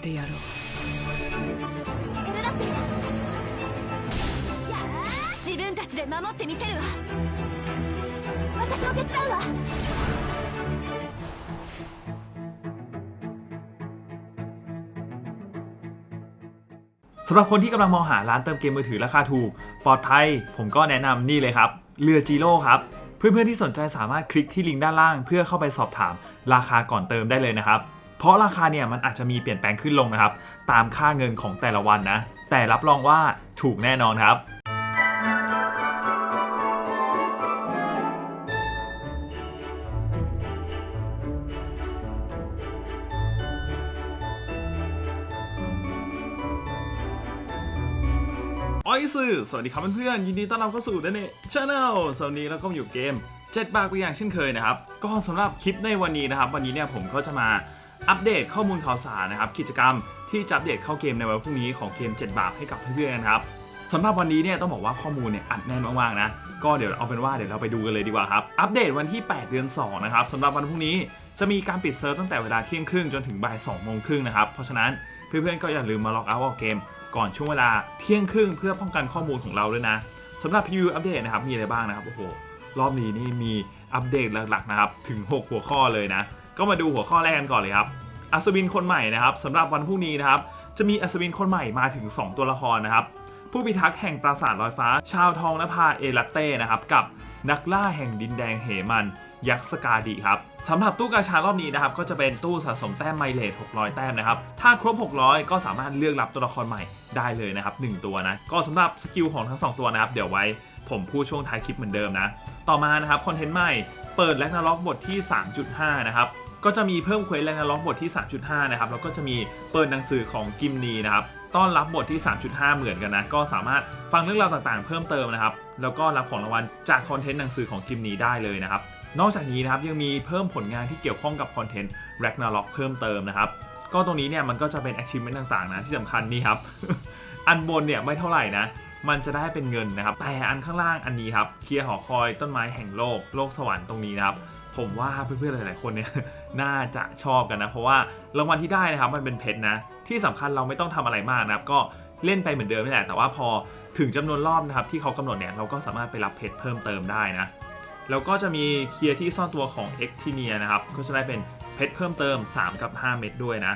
てやろうエルラッテル自分たちで守ってみせるわ私も手伝うわ สำหรับคนที่กำลังมองหาร้านเติมเกมมือถือราคาถูก ปลอดภัย ผมก็แนะนำนี่เลยครับ เรือจีโร่ครับ เพื่อนๆที่สนใจสามารถคลิกที่ลิงก์ด้านล่าง เพื่อเข้าไปสอบถามราคาก่อนเติมได้เลยนะครับ เพราะราคาเนี่ยมันอาจจะมีเปลี่ยนแปลงขึ้นลงนะครับ ตามค่าเงินของแต่ละวันนะ แต่รับรองว่าถูกแน่นอนครับออยสื่อสวัสดีครับเพื่อนๆยินดีต้อนรับเข้าสู่เดนเน่ชาแนลสวัสดีแล้วก็อยู่เกม 7 บาทไปอย่างเช่นเคยนะครับ ก็สำหรับคลิปในวันนี้นะครับ วันนี้เนี่ยผมก็จะมา อัปเดตข้อมูลข่าวสารนะครับกิจกรรมที่จะอัปเดตเข้าเกมในวันพรุ่งนี้ของเกม 7 บาทให้กับเพื่อนๆนะครับสำหรับวันนี้เนี่ยต้องบอกว่าข้อมูลเนี่ยอัดแน่นมากๆนะก็เดี๋ยวเอาเป็นว่าเดี๋ยวเราไปดูกันเลยดีกว่าครับอัปเดตวันที่ 8 เดือน2นะครับสำหรับวันพรุ่งนี้จะมีการปิดเซิร์ฟตั้งแต่เวลาเที่ยงครึ่งจนถึงบ่าย2โมงครึ่งนะครับเพราะฉะนั้นเพื่อนๆก็อย่าลืมมาล็อกเอาท์ออกเกม ก่อนช่วงเวลาเที่ยงครึ่งเพื่อป้องกันข้อมูลของเราด้วยนะสำหรับพรีวิวอัปเดตนะครับมีอะไรบ้างนะครับโอ้โหรอบนี้นี่มีอัปเดตหลักๆนะครับถึง 6 หัวข้อเลยนะ ก็มาดูหัวข้อแรกกันก่อนเลยครับอัศวินคนใหม่นะครับสำหรับวันพรุ่งนี้นะครับจะมีอัศวินคนใหม่มาถึง 2 ตัวละครนะครับผู้พิทักษ์แห่งปราสาทลอยฟ้า ชาวทองนภาเอลัตเต้นะครับกับนักล่าแห่งดินแดงเหมันยักษ์สกาดีครับสำหรับตู้กาชารอบนี้นะครับก็จะเป็นตู้สะสมแต้มไมเลท600 แต้มนะครับถ้าครบ 600 ก็สามารถเลือกรับตัวละครใหม่ได้เลยนะครับ1ตัวนะก็สำหรับสกิลของทั้ง 2 ตัวนะครับเดี๋ยวไว้ ผมพูดช่วงท้ายคลิปเหมือนเดิมนะ ต่อมานะครับคอนเทนต์ใหม่เปิดแลกนาล็อกบทที่ 3.5 นะครับก็จะมีเพิ่มเควสแลกนาล็อกบทที่ 3.5 นะครับแล้วก็จะมีเปิดหนังสือของกิมนีนะครับต้อนรับบทที่ 3.5 เหมือนกันนะก็สามารถฟังเรื่องราวต่างๆ เพิ่มเติมนะครับแล้วก็รับของรางวัลจากคอนเทนต์หนังสือของกิมนีได้เลยนะครับนอกจากนี้นะครับยังมีเพิ่มผลงานที่เกี่ยวข้องกับคอนเทนต์แร็กนาล็อกเพิ่มเติมนะครับก็ตรงนี้เนี่ยมันก็จะเป็น achievement ต่างๆนะที่สำคัญนี่ครับ อันบนเนี่ยไม่เท่าไหร่นะ มันจะได้เป็นเงินนะครับ แต่อันข้างล่างอันนี้ครับ เคลียร์หอคอยต้นไม้แห่งโลก โลกสวรรค์ตรงนี้นะครับ ผมว่าเพื่อนๆหลายๆคนเนี่ยน่าจะชอบกันนะ เพราะว่ารางวัลที่ได้นะครับมันเป็นเพชรนะ ที่สำคัญเราไม่ต้องทำอะไรมากนะครับ ก็เล่นไปเหมือนเดิมนี่แหละ แต่ว่าพอถึงจำนวนรอบนะครับที่เขากำหนดเนี่ยเราก็สามารถไปรับเพชรเพิ่มเติมได้นะ แล้วก็จะมีเคลียร์ที่ซ่อนตัวของ e x t i n i a นะครับ ก็จะได้เป็นเพชรเพิ่มเติม 3 กับ 5 เม็ดด้วยนะ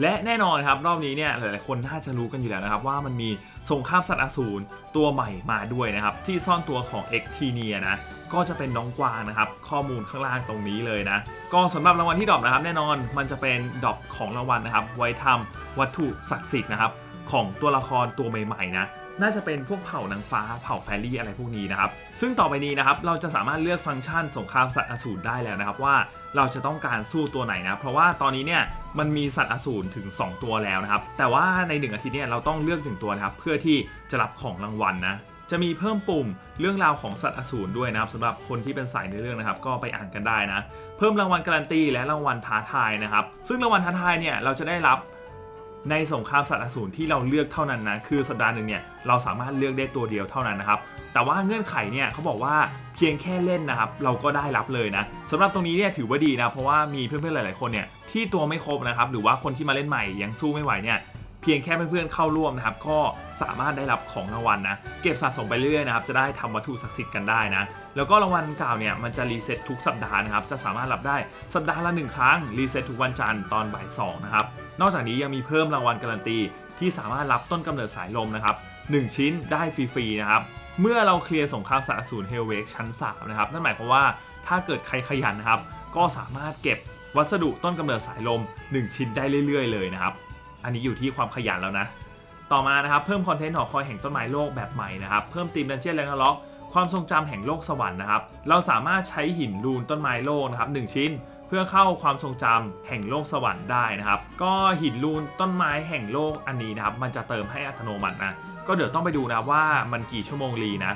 และแน่นอนครับรอบนี้เนี่ยหลายๆคนน่าจะรู้กันอยู่แล้วนะครับว่ามันมี สงครามสัตว์อสูรตัวใหม่มาด้วยนะครับ ที่ซ่อนตัวของเอ็กทีเนะก็จะเป็นน้องกวางนะครับ ข้อมูลข้างล่างตรงนี้เลยนะ ก็สำหรับรางวัลที่ดรอปนะครับ แน่นอนมันจะเป็นดรอปของรางวัลนะครับ ไว้ทำวัตถุศักดิ์สิทธิ์นะครับ ของตัวละครตัวใหม่ๆนะ น่าจะเป็นพวกเผ่านางฟ้าเผ่าแฟรี่อะไรพวกนี้นะครับ ซึ่งต่อไปนี้นะครับเราจะสามารถเลือกฟังก์ชันสงครามสัตว์อสูรได้แล้วนะครับว่าเราจะต้องการสู้ตัวไหนนะ เพราะว่าตอนนี้เนี่ยมันมีสัตว์อสูรถึง 2 ตัวแล้วนะครับ แต่ว่าใน 1 อาทิตย์เนี่ยเราต้องเลือก 1 ตัวนะครับ เพื่อที่จะรับของรางวัลนะจะมีเพิ่มปุ่มเรื่องราวของสัตว์อสูรด้วยนะครับสำหรับคนที่เป็นสายในเรื่องนะครับ ก็ไปอ่านกันได้นะ เพิ่มรางวัลการันตีและรางวัลท้าทายนะครับ ซึ่งรางวัลท้าทายเนี่ยเราจะได้รับ ในสงครามสัตว์อสูรที่เราเลือกเท่านั้นนะ คือสัปดาห์หนึ่งเนี่ยเราสามารถเลือกได้ตัวเดียวเท่านั้นนะครับ แต่ว่าเงื่อนไขเนี่ยเขาบอกว่าเพียงแค่เล่นนะครับ เราก็ได้รับเลยนะสำหรับตรงนี้เนี่ยถือว่าดีนะ เพราะว่ามีเพื่อนๆหลาย ๆ คนเนี่ยที่ตัวไม่ครบนะครับ หรือว่าคนที่มาเล่นใหม่ยังสู้ไม่ไหวเนี่ย เพียงแค่เพื่อนๆเข้าร่วมนะครับก็สามารถได้รับของรางวัลนะเก็บสะสมไปเรื่อยนะครับจะได้ทำวัตถุศักดิ์สิทธิ์กันได้นะแล้วก็รางวัลกล่าวเนี่ยมันจะรีเซ็ตทุกสัปดาห์นะครับจะสามารถรับได้สัปดาห์ละหนึ่งครั้งรีเซ็ตทุกวันจันทร์ตอนบ่ายสองนะครับนอกจากนี้ยังมีเพิ่มรางวัลการันตีที่สามารถรับต้นกำเนิดสายลมนะครับ1ชิ้นได้ฟรีๆนะครับเมื่อเราเคลียร์สงครามสารสูรเฮลเวกชั้น3นะครับนั่นหมายความว่าถ้าเกิดใครขยันนะครับก็สามารถเก็บวัสดุต้นกำเนิดสายลม 1 ชิ้นได้เรื่อย ๆ เลยนะครับ อันนี้อยู่ที่ความขยันแล้วนะ ต่อมานะครับเพิ่มคอนเทนต์หอคอยแห่งต้นไม้โลกแบบใหม่นะครับเพิ่มตีมดันเจี้ยนแลนด์ล็อกความทรงจำแห่งโลกสวรรค์นะครับ เราสามารถใช้หินรูนต้นไม้โลกนะครับ1ชิ้น เพื่อเข้าความทรงจำแห่งโลกสวรรค์ได้นะครับ ก็หินรูนต้นไม้แห่งโลกอันนี้นะครับ มันจะเติมให้อัตโนมัตินะ ก็เดี๋ยวต้องไปดูนะว่ามันกี่ชั่วโมงรีนะ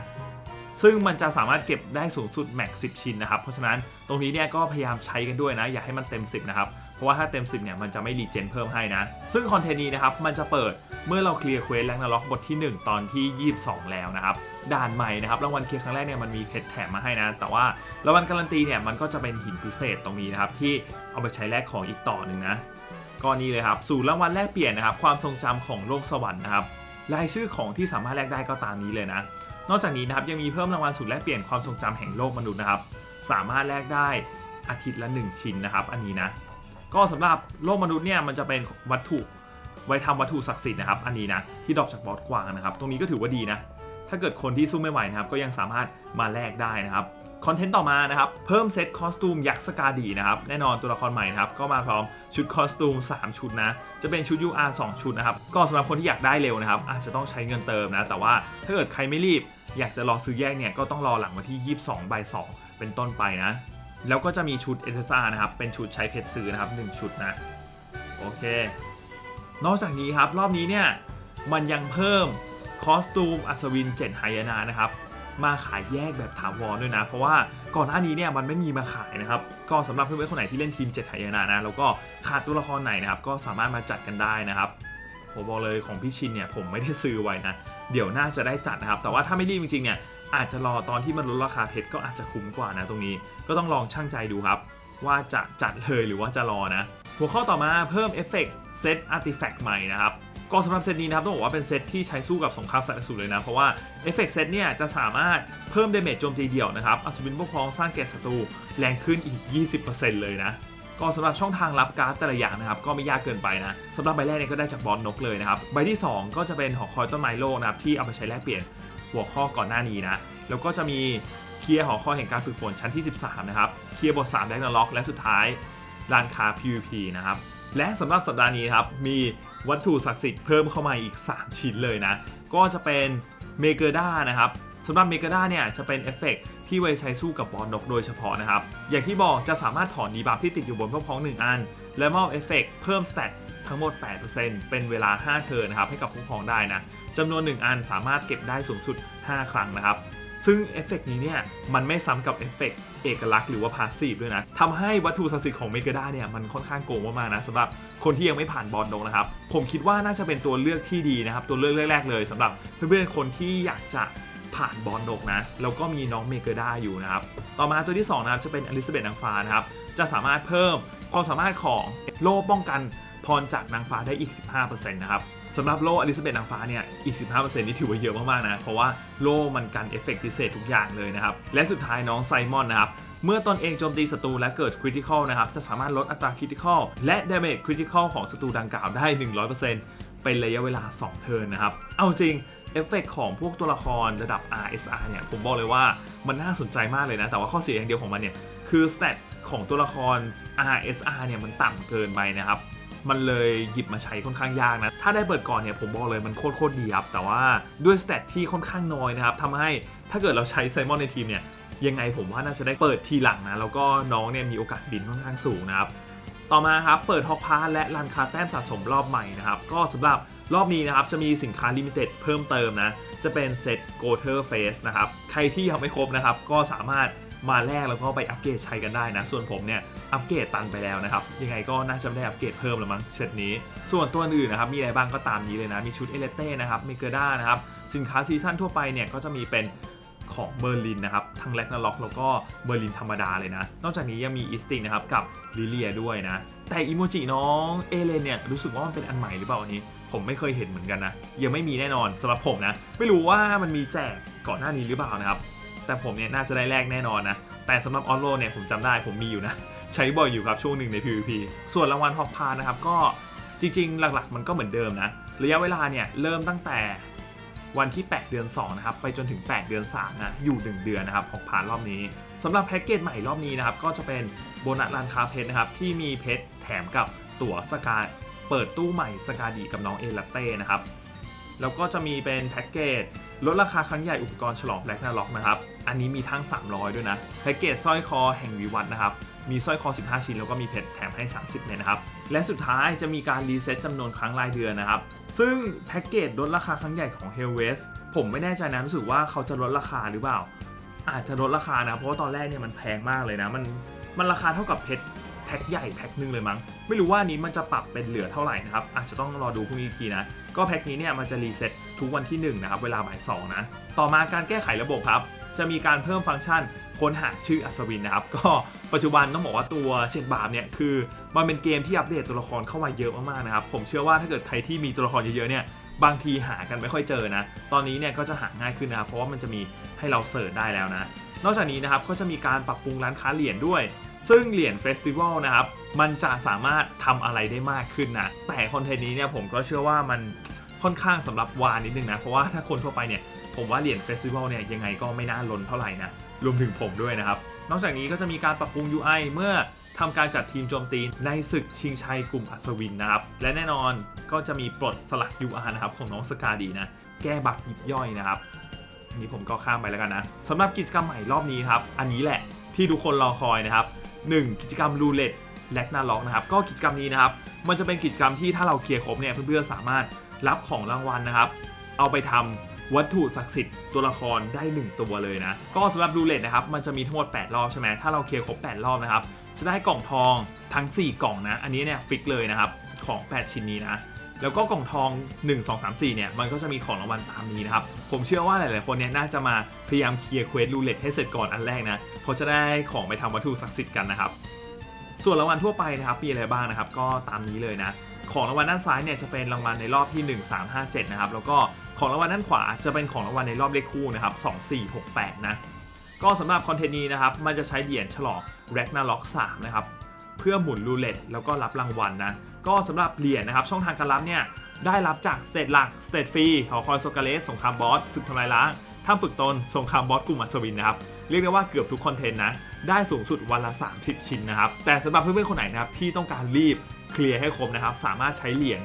ซึ่งมันจะสามารถเก็บได้สูงสุดแม็ก10 ชิ้นนะครับ เพราะฉะนั้นตรงนี้เนี่ยก็พยายามใช้กันด้วยนะ อย่าให้มันเต็ม 10 นะครับ ราะว่าถ้าเต็ม 10เนี่ยมันจะไม่รีเจนเพิ่มให้นะ ซึ่งคอนเทนต์นี้นะครับมันจะเปิดเมื่อเราเคลียร์เควสแรงนรกบทที่ 1 ตอนที่ 22 แล้วนะครับด่านใหม่นะครับรางวัลเคลียร์ครั้งแรกเนี่ยมันมีเพชรแถมมาให้นะ แต่ว่ารางวัลการันตีเนี่ยมันก็จะเป็นหินพิเศษตรงนี้นะครับที่เอาไปใช้แลกของอีกต่อหนึ่งนะก็นี่เลยครับสู่รางวัลแลกเปลี่ยนนะครับความทรงจำของโลกสวรรค์นะครับรายชื่อของที่สามารถแลกได้ก็ตามนี้เลยนะ นอกจากนี้นะครับยังมีเพิ่มรางวัลสุดแลกเปลี่ยนความทรงจำแห่งโลกมนุษย์นะครับสามารถแลกได้อาทิตย์ละ 1 ชิ้นนะครับ อันนี้นะ ก็สำหรับโลกมนุษย์เนี่ยมันจะเป็นวัตถุไว้ทำวัตถุศักดิ์สิทธิ์นะครับ อันนี้นะที่ดรอกจากบอสกวางนะครับ ตรงนี้ก็ถือว่าดีนะ ถ้าเกิดคนที่สู้ไม่ไหวนะครับ ก็ยังสามารถมาแลกได้นะครับ คอนเทนต์ต่อมานะครับ เพิ่มเซตคอสตูมยักษ์สกาดีนะครับ แน่นอนตัวละครใหม่นะครับ ก็มาพร้อมชุดคอสตูม 3 ชุดนะ จะเป็นชุด UR 2 ชุดนะครับ ก็สำหรับคนที่อยากได้เร็วนะครับ อาจจะต้องใช้เงินเติมนะ แต่ว่าถ้าเกิดใครไม่รีบ อยากจะรอซื้อแยกเนี่ย ก็ต้องรอหลังวันที่ 22ใบ2เป็นต้นไปนะ แล้วก็จะมีชุด SSR นะครับ เป็นชุดใช้เพชรซื้อนะครับ 1 ชุดนะ โอเค นอกจากนี้ครับ รอบนี้เนี่ย มันยังเพิ่มคอสตูมอัศวินเจ็ดไฮยานานะครับ มาขายแยกแบบถาวรด้วยนะ เพราะว่าก่อนหน้านี้เนี่ยมันไม่มีมาขายนะครับ ก็สำหรับเพื่อนๆคนไหนที่เล่นทีมเจ็ดไฮยานานะแล้วก็ขาดตัวละครไหนนะครับ ก็สามารถมาจัดกันได้นะครับผมบอกเลยของพี่ชินเนี่ยผมไม่ได้ซื้อไว้นะ เดี๋ยวน่าจะได้จัดนะครับ แต่ว่าถ้าไม่รีบจริงๆเนี่ย อาจจะรอตอนที่มันลดราคาเพชรก็อาจจะคุ้มกว่านะตรงนี้ ก็ต้องลองช่างใจดูครับ ว่าจะจัดเลยหรือว่าจะรอนะ หัวข้อต่อมาเพิ่มเอฟเฟกต์เซตอาร์ติแฟกต์ใหม่นะครับก็สำหรับเซตนี้นะครับต้องบอกว่าเป็นเซตที่ใช้สู้กับสงครามสัตว์อสูรเลยนะ เพราะว่าเอฟเฟกต์เซตเนี่ยจะสามารถเพิ่มเดเมจโจมตีเดี่ยวนะครับอัศวินพวกพ้องสร้างแก่ศัตรูแรงขึ้นอีก 20%เลยนะ ก็สำหรับช่องทางรับการ์ดแต่ละอย่างนะครับก็ไม่ยากเกินไปนะสำหรับใบแรกเนี่ยก็ได้จากบอลนกเลยนะครับใบที่ 2 ก็จะเป็นหอคอยต้นไม้โลกนะครับที่เอาไปใช้แลกเปลี่ยน หัวข้อก่อนหน้านี้นะ แล้วก็จะมีเคลียร์หอคอยแห่งการฝึกฝนชั้นที่ 13 นะครับ เคลียร์บท3แดกนาล็อกและสุดท้ายร้านค้า PVP นะครับ และสำหรับสัปดาห์นี้ครับ มีวัตถุศักดิ์สิทธิ์เพิ่มเข้ามาอีก 3 ชิ้นเลยนะ ก็จะเป็นเมเกอร์ด้านะครับสำหรับเมเกอร์ด้าเนี่ยจะเป็นเอฟเฟกต์ที่ไว้ใช้สู้กับบอลนกโดยเฉพาะนะครับ อย่างที่บอกจะสามารถถอนดีบัฟที่ติดอยู่บนพวกพ้อง1อัน และมอบเอฟเฟกต์เพิ่มสเตต ทั้งหมด 8%เป็นเวลา 5 เทิร์นนะครับให้กับพวกพ้องได้นะจำนวน 1 อันสามารถเก็บได้สูงสุด 5 ครั้งนะครับ ซึ่งเอฟเฟกต์นี้เนี่ยมันไม่ซ้ำกับเอฟเฟกต์เอกลักษณ์หรือว่าพาสซีฟด้วยนะทำให้วัตถุศักดิ์สิทธิ์ของเมกาด้าเนี่ยมันค่อนข้างโกงมากๆนะสำหรับคนที่ยังไม่ผ่านบอลนกนะครับ ผมคิดว่าน่าจะเป็นตัวเลือกที่ดีนะครับ ตัวเลือกแรกๆเลยสำหรับเพื่อนๆคนที่อยากจะผ่านบอลนกนะแล้วก็มีน้องเมเกาด้าอยู่นะครับ ต่อมาตัวที่2นะครับจะเป็นอลิซาเบธนางฟ้านะครับ จะสามารถเพิ่มความสามารถของโล่ป้องกัน พรจากนางฟ้าได้อีก 15%นะครับสำหรับโล่อลิซาเบธนางฟ้าเนี่ยอีก 15%นี่ถือว่าเยอะมากๆนะ เพราะว่าโล่มันกันเอฟเฟกต์พิเศษทุกอย่างเลยนะครับ และสุดท้ายน้องไซมอนนะครับเมื่อตอนเองโจมตีศัตรูและเกิดคริติคอลนะครับ จะสามารถลดอัตราคริติคอลและดาเมจคริติคอลของศัตรูดังกล่าวได้ 100%เป็นระยะเวลา 2 เทิร์นนะครับ เอาจริงเอฟเฟกต์ของพวกตัวละครระดับ RSR เนี่ยผมบอกเลยว่ามันน่าสนใจมากเลยนะ แต่ว่าข้อเสียอย่างเดียวของมันเนี่ยคือสเตตของตัวละคร RSR เนี่ยมันต่ำเกินไปนะครับ มันเลยหยิบมาใช้ค่อนข้างยากนะ ถ้าได้เปิดก่อนเนี่ยผมบอกเลยมันโคตรโคตรดีครับ แต่ว่าด้วยสเตตที่ค่อนข้างน้อยนะครับทำให้ถ้าเกิดเราใช้ไซมอนในทีมเนี่ยยังไงผมว่าน่าจะได้เปิดทีหลังนะ แล้วก็น้องเนี่ยมีโอกาสบินค่อนข้างสูงนะครับต่อมาครับเปิดฮอกพาร์และรันคาแต้มสะสมรอบใหม่นะครับก็สำหรับรอบนี้นะครับจะมีสินค้าลิมิเต็ดเพิ่มเติมนะจะเป็นเซตโกเทอร์เฟสนะครับใครที่ยังไม่ครบนะครับก็สามารถ มาแลกแล้วก็ไปอัปเกรดใช้กันได้นะ ส่วนผมเนี่ยอัปเกรดตันไปแล้วนะครับยังไงก็น่าจะไได้อัปเกรดเพิ่มแล้วมั้งเซตนี้ ส่วนตัวอื่นนะครับมีอะไรบ้างก็ตามนี้เลยนะมีชุดเอเลเต้นะครับเมเกอร์ด้านะครับสินค้าซีซั่นทั่วไปเนี่ยก็จะมีเป็นของเมอร์ลินนะครับทั้งแลกนาล็อกแล้วก็เมอร์ลินธรรมดาเลยนะ นอกจากนี้ยังมีอีสติงนะครับกับลิเลียด้วยนะ แต่อีโมจิน้องเอเลนเนี่ยรู้สึกว่ามันเป็นอันใหม่หรือเปล่าอันนี้ ผมไม่เคยเห็นเหมือนกันนะ ยังไม่มีแน่นอนสำหรับผมนะ ไม่รู้ว่ามันมีแจกก่อนหน้านี้หรือเปล่านะครับ แต่ผมเนี่ยน่าจะได้แลกแน่นอนนะ แต่สำหรับออโลเนี่ยผมจำได้ผมมีอยู่นะ ใช้บ่อยอยู่ครับช่วงหนึ่งใน PVP ส่วนรางวัลฮอกพานะครับก็จริงๆ หลักๆ มันก็เหมือนเดิมนะ ระยะเวลาเนี่ยเริ่มตั้งแต่วันที่ 8 เดือน 2 นะครับ ไปจนถึง 8 เดือน 3 นะ อยู่ 1 เดือนนะครับของผ่านรอบนี้สำหรับแพ็กเกจใหม่รอบนี้นะครับ ก็จะเป็นโบนัสร้านค้าเพชรนะครับ ที่มีเพชรแถมกับตั๋วสกาเปิดตู้ใหม่สกาดีกับน้องเอลัตเต้นะครับ แล้วก็จะมีเป็นแพ็กเกจลดราคาครั้งใหญ่อุปกรณ์ฉลองแบล็กนาล็อกนะครับ อันนี้มีทั้ง 300 ด้วยนะ แพ็กเกจสร้อยคอแห่งวิวัฒนะครับ มีสร้อยคอ 15 ชิ้น แล้วก็มีเพชรแถมให้ 30เม็ดนะครับ และสุดท้ายจะมีการรีเซ็ตจำนวนครั้งรายเดือนนะครับ ซึ่งแพ็กเกจลดราคาครั้งใหญ่ของ h e l l w e s t ผมไม่แน่ใจนะรู้สึกว่าเขาจะลดราคาหรือเปล่า อาจจะลดราคานะ เพราะว่าตอนแรกเนี่ยมันแพงมากเลยนะ มัน มันราคาเท่ากับเพชร พ็คใหญ่แพ็คหนึ่งเลยมั้ง ไม่รู้ว่านี้มันจะปรับเป็นเหลือเท่าไหร่นะครับ อาจจะต้องรอดูพรุ่งนี้อีกทีนะ ก็แพ็คนี้เนี่ยมันจะรีเซ็ตทุกวันที่ 1 นะครับ เวลาบ่าย2นะ ต่อมาการแก้ไขระบบครับ จะมีการเพิ่มฟังก์ชันค้นหาชื่ออัศวินนะครับ ก็ปัจจุบันต้องบอกว่าตัวเจ็ดบาทเนี่ยคือมันเป็นเกมที่อัปเดตตัวละครเข้ามาเยอะมากๆนะครับ ผมเชื่อว่าถ้าเกิดใครที่มีตัวละครเยอะๆเนี่ยบางทีหากันไม่ค่อยเจอนะ ตอนนี้เนี่ยก็จะหาง่ายขึ้นนะครับ เพราะว่ามันจะมีให้เราเสิร์ชได้แล้วนะ นอกจากนี้นะครับก็จะมีการปรับปรุงร้านค้าเหรียญด้วย ซึ่งเหรียญเฟสติวัลนะครับ มันจะสามารถทำอะไรได้มากขึ้นนะ แต่คอนเทนต์นี้เนี่ยผมก็เชื่อว่ามันค่อนข้างสำหรับวานนิดนึงนะ เพราะว่าถ้าคนทั่วไปเนี่ย ผมว่าเหรียญเฟสติวัลเนี่ยยังไงก็ไม่น่าล้นเท่าไหร่นะ รวมถึงผมด้วยนะครับ นอกจากนี้ก็จะมีการปรับปรุง UI เมื่อทำการจัดทีมโจมตีในศึกชิงชัยกลุ่มอัศวินนะครับ และแน่นอนก็จะมีปลดสลัก UR นะครับของน้องสกาดีนะ แก้บักยิบย่อยนะครับอันนี้ผมก็ข้ามไปแล้วกันนะสำหรับกิจกรรมใหม่รอบนี้ครับ อันนี้แหละที่ทุกคนรอคอยนะครับ 1. กิจกรรมรูเล็ตแลกนาล็อกนะครับก็กิจกรรมนี้นะครับ มันจะเป็นกิจกรรมที่ถ้าเราเคลียร์ครบเนี่ยเพื่อนๆสามารถรับของรางวัลนะครับ เอาไปทำวัตถุศักดิ์สิทธิ์ตัวละครได้ 1 ตัวเลยนะ ก็สำหรับรูเล็ตนะครับมันจะมีทั้งหมด 8 รอบใช่ไหมถ้าเราเคลียร์ครบ 8 รอบนะครับจะได้กล่องทองทั้ง 4 กล่องนะ อันนี้เนี่ยฟิกเลยนะครับของ 8 ชิ้นนี้นะ แล้วก็กล่องทอง 1 2 3 4เนี่ยมันก็จะมีของรางวัลตามนี้นะครับ ผมเชื่อว่าหลายๆคนเนี่ยน่าจะมาพยายามเคลียร์เควสรูเล็ตให้เสร็จก่อนอันแรกนะเพราะจะได้ของไปทำวัตถุศักดิ์สิทธิ์กันนะครับ ส่วนรางวัลทั่วไปนะครับมีอะไรบ้างนะครับ ก็ตามนี้เลยนะของรางวัลด้านซ้ายเนี่ยจะเป็นรางวัลในรอบที่ 1 3 5 7 นะครับ แล้วก็ของรางวัลด้านขวาจะเป็นของรางวัลในรอบเลขคู่นะครับ 2 4 6 8 นะ ก็สำหรับคอนเทนต์นี้นะครับ มันจะใช้เหรียญฉลอง Ragnarok 3 นะครับ เพื่อหมุนรูเล็ตแล้วก็รับรางวัลนะก็สำหรับเหรียญนะครับช่องทางการรับเนี่ยได้รับจากสเตตหลักสเตตฟรีหอคอยโซกาเลสสงครามบอสศึกทำลายล้างถ้ำฝึกตนสงครามบอสกลุ่มอัศวินนะครับเรียกได้ว่าเกือบทุกคอนเทนต์นะได้สูงสุดวันละ 30 ชิ้นนะครับแต่สำหรับเพื่อนๆคนไหนนะครับที่ต้องการรีบเคลียร์ให้ครบนะครับสามารถใช้เหรียญ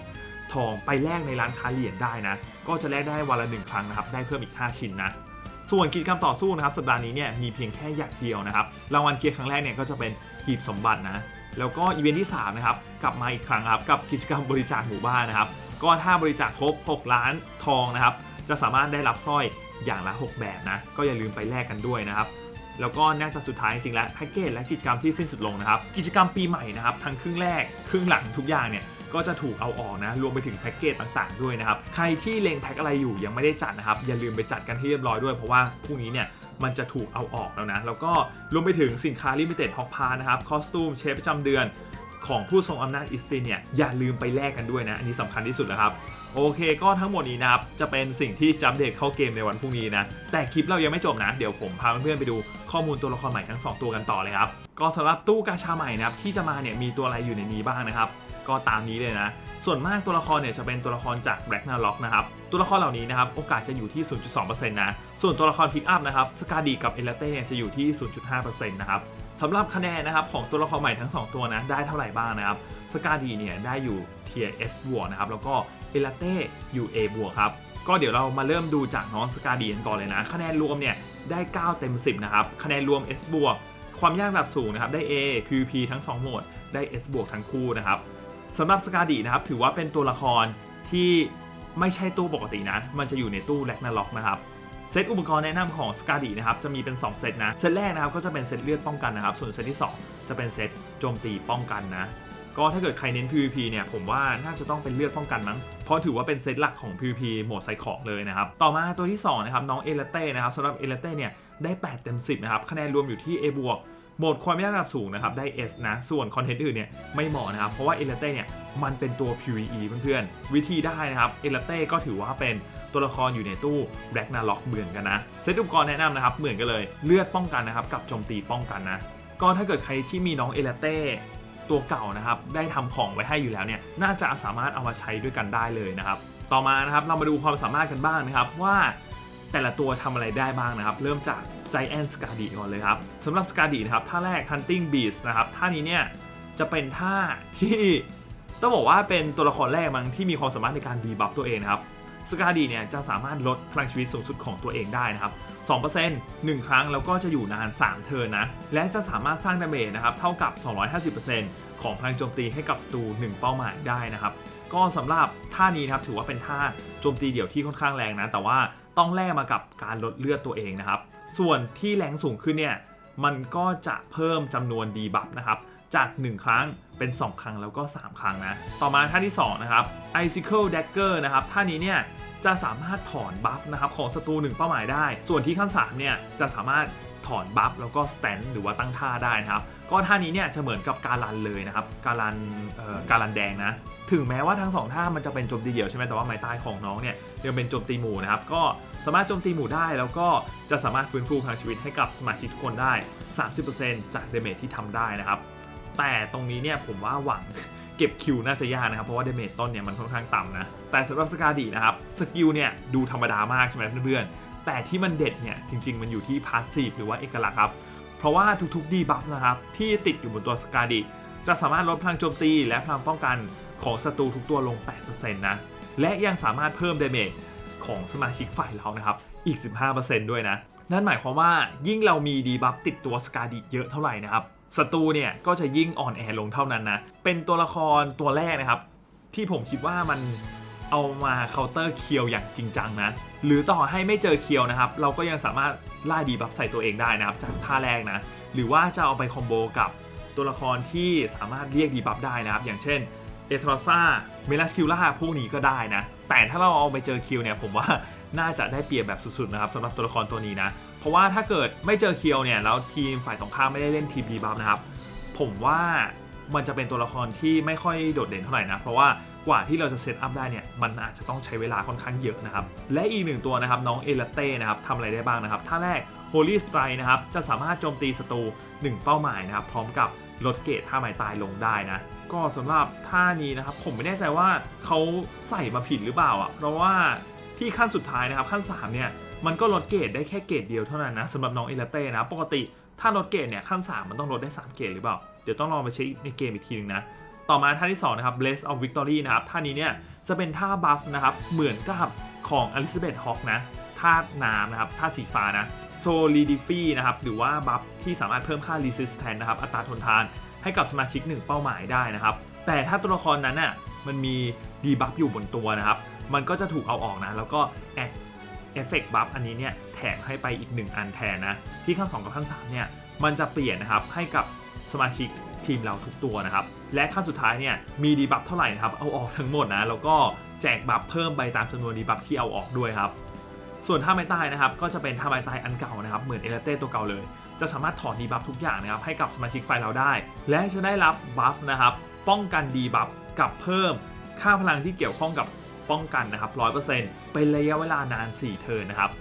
ทองไปแลกในร้านค้าเหรียญได้นะ ก็จะแลกได้วันละหนึ่งครั้งนะครับ ได้เพิ่มอีก 5 ชิ้นนะ ส่วนกิจกรรมต่อสู้นะครับ สัปดาห์นี้เนี่ยมีเพียงแค่อย่างเดียวนะครับ รางวัลเกียร์ครั้งแรกเนี่ยก็จะเป็นหีบสมบัตินะ แล้วก็อีเวนท์ที่3นะครับกลับมาอีกครั้งครับกับกิจกรรมบริจาคหมู่บ้านนะครับก็ถ้าบริจาคครบ 6 ล้านทองนะครับจะสามารถได้รับสร้อยอย่างละ 6 แบบนะก็อย่าลืมไปแลกกันด้วยนะครับแล้วก็น่าจะสุดท้ายจริงๆแล้วแพ็กเกจและกิจกรรมที่สิ้นสุดลงนะครับกิจกรรมปีใหม่นะครับทั้งครึ่งแรกครึ่งหลังทุกอย่างเนี่ยก็จะถูกเอาออกนะรวมไปถึงแพ็กเกจต่างๆด้วยนะครับใครที่เลงแพ็กอะไรอยู่ยังไม่ได้จัดนะครับอย่าลืมไปจัดกันให้เรียบร้อยด้วยเพราะว่าพรุ่งนี้เนี่ย มันจะถูกเอาออกแล้วนะ แล้วก็รวมไปถึงสินค้าลิมิเต็ดฮอกพานะครับคอสตูมเชฟประจำเดือนของผู้ทรงอำนาจอิสตินเนี่ยอย่าลืมไปแลกกันด้วยนะ อันนี้สำคัญที่สุดแล้วครับ โอเคก็ทั้งหมดนี้นะครับ จะเป็นสิ่งที่จะอัปเดตเข้าเกมในวันพรุ่งนี้นะ แต่คลิปเรายังไม่จบนะ เดี๋ยวผมพาเพื่อนๆไปดูข้อมูลตัวละครใหม่ทั้ง 2 ตัวกันต่อเลยครับ ก็สำหรับตู้กาชาใหม่นะครับ ที่จะมาเนี่ยมีตัวอะไรอยู่ในนี้บ้างนะครับ ก็ตามนี้เลยนะ ส่วนมากตัวละครเนี่ยจะเป็นตัวละครจาก Ragnarok นะครับ ตัวละครเหล่านี้นะครับโอกาสจะอยู่ที่ 0.2%นะ ส่วนตัวละครพิกอัพนะครับสกาดีกับเอลเต้เนี่ยจะอยู่ที่ 0.5%นะครับสำหรับคะแนนนะครับของตัวละครใหม่ทั้ง 2 ตัวนะได้เท่าไหร่บ้างนะครับสกาดีเนี่ยได้อยู่เทีย S บวกนะครับแล้วก็เอลเต้อยู่ A บวกครับก็เดี๋ยวเรามาเริ่มดูจากน้องสกาดีกันก่อนเลยนะ คะแนนรวมเนี่ยได้ 9 เต็ม 10 นะครับ คะแนนรวม S บวกความยากระดับสูงนะครับ ได้ A PVP ทั้ง 2 โหมด ได้ S บวกทั้งคู่นะครับ สำหรับสกาดีนะครับถือว่าเป็นตัวละครที่ไม่ใช่ตู้ปกตินะ มันจะอยู่ในตู้แลกนาล็อกนะครับเซตอุปกรณ์แนะนำของสกาดีนะครับจะมีเป็น 2 เซตนะเซตแรกนะครับก็จะเป็นเซตเลือดป้องกันนะครับส่วนเซตที่ 2 จะเป็นเซตโจมตีป้องกันนะก็ถ้าเกิดใครเน้น PVP เนี่ยผมว่าน่าจะต้องเป็นเลือดป้องกันมั้ง เพราะถือว่าเป็นเซตหลักของ PVP โหมดไซของเลยนะครับ ต่อมาตัวที่ 2 นะครับ น้องเอเลเต้นะครับสำหรับเอเลเต้เนี่ยได้ 8 เต็ม 10 นะครับ คะแนนรวมอยู่ที่ A บวก โหมดความยากระดับสูงนะครับได้ S นะ ส่วนคอนเทนต์อื่นเนี่ยไม่เหมาะนะครับ เพราะว่าเอเลเต้เนี่ยมันเป็นตัว PVE เพื่อนๆ วิธีได้นะครับเอเลเต้ก็ถือว่าเป็นตัวละครอยู่ในตู้ Ragnarok เหมือนกันนะเซตอุปกรณ์แนะนำนะครับเหมือนกันเลยเลือดป้องกันนะครับกับโจมตีป้องกันนะก็ถ้าเกิดใครที่มีน้องเอเลเต้ตัวเก่านะครับได้ทำของไว้ให้อยู่แล้วเนี่ยน่าจะสามารถเอามาใช้ด้วยกันได้เลยนะครับต่อมานะครับเรามาดูความสามารถกันบ้างนะครับว่าแต่ละตัวทำอะไรได้บ้างนะครับ เริ่มจาก Giant s c a r d i ก่อนเลยครับสำหรับ s c a r d i นะครับท่าแรก Hunting Beast นะครับท่านี้เนี่ยจะเป็นท่าที่ต้องบอกว่าเป็นตัวละครแรกมั้งที่มีความสามารถในการดีบัฟตัวเองนะครับสกาดีเนี่ยจะสามารถลดพลังชีวิตสูงสุดของตัวเองได้นะครับ 2% 1 ครั้งแล้วก็จะอยู่นาน 3 เทิร์นนะ และจะสามารถสร้างดาเมจนะครับเท่ากับ 250%ของพลังโจมตีให้กับศัตรู1 เป้าหมายได้นะครับ ก็สำหรับท่านี้นะครับถือว่าเป็นท่าโจมตีเดี่ยวที่ค่อนข้างแรงนะ แต่ว่า ต้องแลกมากับการลดเลือดตัวเองนะครับ ส่วนที่แรงสูงขึ้นเนี่ยมันก็จะเพิ่มจำนวนดีบัฟนะครับ จาก 1 ครั้งเป็น 2 ครั้งแล้วก็ 3 ครั้งนะ ต่อมาท่าที่ 2 นะครับ Icicle Dagger นะครับท่านี้เนี่ยจะสามารถถอนบัฟนะครับของศัตรูหนึ่งเป้าหมายได้ ส่วนที่ขั้น3เนี่ยจะสามารถ ถอนบัฟแล้วก็สแตนหรือว่าตั้งท่าได้นะครับ ก็ท่านี้เนี่ยจะเหมือนกับการันเลยนะครับ การันการันแดงนะ ถึงแม้ว่าทั้งสองท่ามันจะเป็นโจมตีเดี่ยวใช่ไหมแต่ว่าไม้ใตายของน้องเนี่ยยังเป็นโจมตีหมู่นะครับ ก็สามารถโจมตีหมู่ได้แล้วก็จะสามารถฟื้นฟูพลังชีวิตให้กับสมาชิกทุกคนได้ 30%จากเดเมจที่ทำได้นะครับ แต่ตรงนี้เนี่ยผมว่าหวังเก็บคิวน่าจะยากนะครับ เพราะว่าเดเมจต้นเนี่ยมันค่อนข้างต่ำนะ แต่สำหรับสกาดีนะครับ สกิลเนี่ยดูธรรมดามากใช่ไหมเพื่อนๆ แต่ที่มันเด็ดเนี่ยจริง ๆ มันอยู่ที่พาสซีฟหรือว่าเอกลักษณ์ครับ เพราะว่าทุกๆดีบัฟนะครับที่ติดอยู่บนตัวสกาดิจะสามารถลดพลังโจมตีและพลังป้องกันของศัตรูทุกตัวลง 8%นะ และยังสามารถเพิ่มเดเมจของสมาชิกฝ่ายเรานะครับ อีก 15%ด้วยนะ นั่นหมายความว่ายิ่งเรามีดีบัฟติดตัวสกาดิเยอะเท่าไหร่นะครับศัตรูเนี่ยก็จะยิ่งอ่อนแอลงเท่านั้นนะ เป็นตัวละครตัวแรกนะครับ ที่ผมคิดว่ามัน เอามาเคาน์เตอร์เคียวอย่างจริงจังนะ หรือต่อให้ไม่เจอเคียวนะครับ เราก็ยังสามารถล่าดีบัฟใส่ตัวเองได้นะครับ จากท่าแรกนะ หรือว่าจะเอาไปคอมโบกับตัวละครที่สามารถเรียกดีบัฟได้นะครับ อย่างเช่นเอทรอซ่าเมลัสคิวล่าพวกนี้ก็ได้นะ แต่ถ้าเราเอาไปเจอคิวเนี่ยผมว่าน่าจะได้เปรียบแบบสุดๆนะครับสำหรับตัวละครตัวนี้นะ เพราะว่าถ้าเกิดไม่เจอเคียวเนี่ยแล้วทีมฝ่ายตรงข้ามไม่ได้เล่นทีมดีบัฟนะครับ ผมว่ามันจะเป็นตัวละครที่ไม่ค่อยโดดเด่นเท่าไหร่นะ เพราะว่า กว่าที่เราจะเซตอัพได้เนี่ยมันอาจจะต้องใช้เวลาค่อนข้างเยอะนะครับ และอีกหนึ่งตัวนะครับน้องเอลเต้นะครับทำอะไรได้บ้างนะครับท่าแรก Holy Strike นะครับจะสามารถโจมตีศัตรู1 เป้าหมายนะครับพร้อมกับลดเกรดท่าไม้ตายลงได้นะก็สำหรับท่านี้นะครับผมไม่แน่ใจว่าเขาใส่มาผิดหรือเปล่าอะเพราะว่าที่ขั้นสุดท้ายนะครับขั้น3เนี่ยมันก็ลดเกรดได้แค่เกรดเดียวเท่านั้นนะสำหรับน้องเอลเต้นะปกติถ้าลดเกรดเนี่ยขั้น 3 มันต้องลดได้ 3 เกรดหรือเปล่า เดี๋ยวต้องลองไปเช็คในเกมอีกทีนึงนะ ต่อมาท่าที่ 2 นะครับ Blaze of Victory นะครับ ท่านี้เนี่ยจะเป็นท่าบัฟนะครับ เหมือนกับของ Elizabeth Hawk นะท่าน้ำนะครับท่าสีฟ้านะ Solidify นะครับ หรือว่าบัฟที่สามารถเพิ่มค่า Resistance นะครับ อัตราทนทานให้กับสมาชิก 1 เป้าหมายได้นะครับ แต่ถ้าตัวละครนั้นน่ะมันมีดีบัฟอยู่บนตัวนะครับ มันก็จะถูกเอาออกนะ แล้วก็แอดเอฟเฟกต์บัฟอันนี้เนี่ยแถมให้ไปอีก 1 อันแทนนะ ที่ขั้น2กับขั้น3เนี่ยมันจะเปลี่ยนนะครับให้กับสมาชิกทีมเราทุกตัวนะครับ และขั้นสุดท้ายเนี่ยมีดีบัฟเท่าไหร่ครับเอาออกทั้งหมดนะแล้วก็แจกบัฟเพิ่มไปตามจำนวนดีบัฟที่เอาออกด้วยครับส่วนท่าไม้ตายนะครับก็จะเป็นท่าไม้ตายอันเก่านะครับเหมือนเอเลเต้ตัวเก่าเลย จะสามารถถอนดีบัฟทุกอย่างนะครับให้กับสมาชิกไฟเราได้ และจะได้รับบัฟนะครับป้องกันดีบัฟกับเพิ่มค่าพลังที่เกี่ยวข้องกับป้องกันนะครับ100%เป็นระยะเวลานาน 4 เทิร์นนะครับ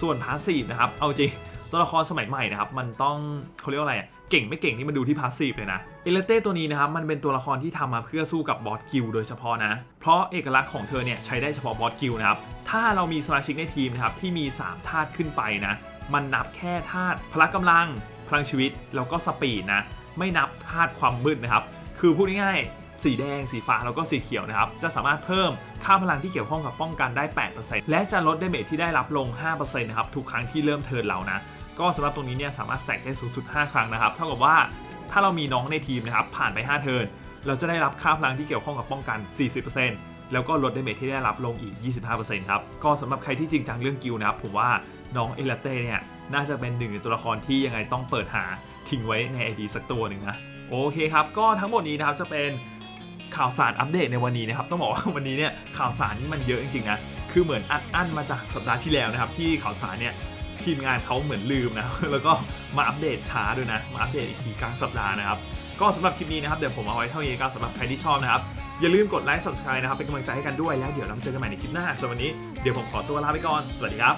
ส่วนพาสซีฟนะครับเอาจริง ตัวละครสมัยใหม่นะครับมันต้องเขาเรียกว่าอะไรเก่งไม่เก่งนี่มันดูที่พาสซีฟเลยนะเอเลเต้ตัวนี้นะครับมันเป็นตัวละครที่ทำมาเพื่อสู้กับบอสกิลโดยเฉพาะนะ เพราะเอกลักษณ์ของเธอเนี่ยใช้ได้เฉพาะบอสกิลนะครับถ้าเรามีสมาชิกในทีมนะครับที่มี 3 ธาตุขึ้นไปนะ มันนับแค่ธาตุพละกำลัง พลังชีวิตแล้วก็สปีดนะไม่นับธาตุความมืดนะครับคือพูดง่ายๆสีแดง สีฟ้า แล้วก็สีเขียวนะครับ จะสามารถเพิ่มค่าพลังที่เกี่ยวข้องกับป้องกันได้ 8%และจะลดดเมจที่ได้รับลง 5%นะครับ ทุกครั้งที่เริ่มเทิร์นเรานะ ก็สำหรับตรงนี้เนี่ยสามารถแสกได้สูงสุด 5 ครั้งนะครับ เท่ากับว่าถ้าเรามีน้องในทีมนะครับผ่านไป 5 เทิร์น เราจะได้รับค่าพลังที่เกี่ยวข้องกับป้องกัน 40%แล้วก็ลดดเมจที่ได้รับลงอีก 25%ครับ ก็สำหรับใครที่จริงจังเรื่องกิลนะครับผมว่าน้องเอลเต้เนี่ยน่าจะเป็นหนึ่งในตัวละครที่ยังไงต้องเปิดหาทิ้งไว้ใน ID สักตัวหนึ่งนะโอเคครับ ก็ทั้งหมดนี้นะครับจะเป็นข่าวสารอัปเดตในวันนี้นะครับต้องบอกว่าวันนี้เนี่ยข่าวสารนี่มันเยอะจริงๆนะคือเหมือนอัดอั้นมาจากสัปดาห์ที่แล้วนะครับที่ข่าวสารเนี่ย ทีมงานเขาเหมือนลืมนะ แล้วก็มาอัปเดตช้าด้วยนะ มาอัปเดตอีกทีกลางสัปดาห์นะครับ ก็สำหรับคลิปนี้นะครับ เดี๋ยวผมเอาไว้เท่านี้ครับสำหรับใครที่ชอบนะครับ อย่าลืมกดไลค์ subscribe นะครับ เป็นกำลังใจให้กันด้วย แล้วเดี๋ยวเราเจอกันใหม่ในคลิปหน้าสำหรับวันนี้ เดี๋ยวผมขอตัวลาไปก่อน สวัสดีครับ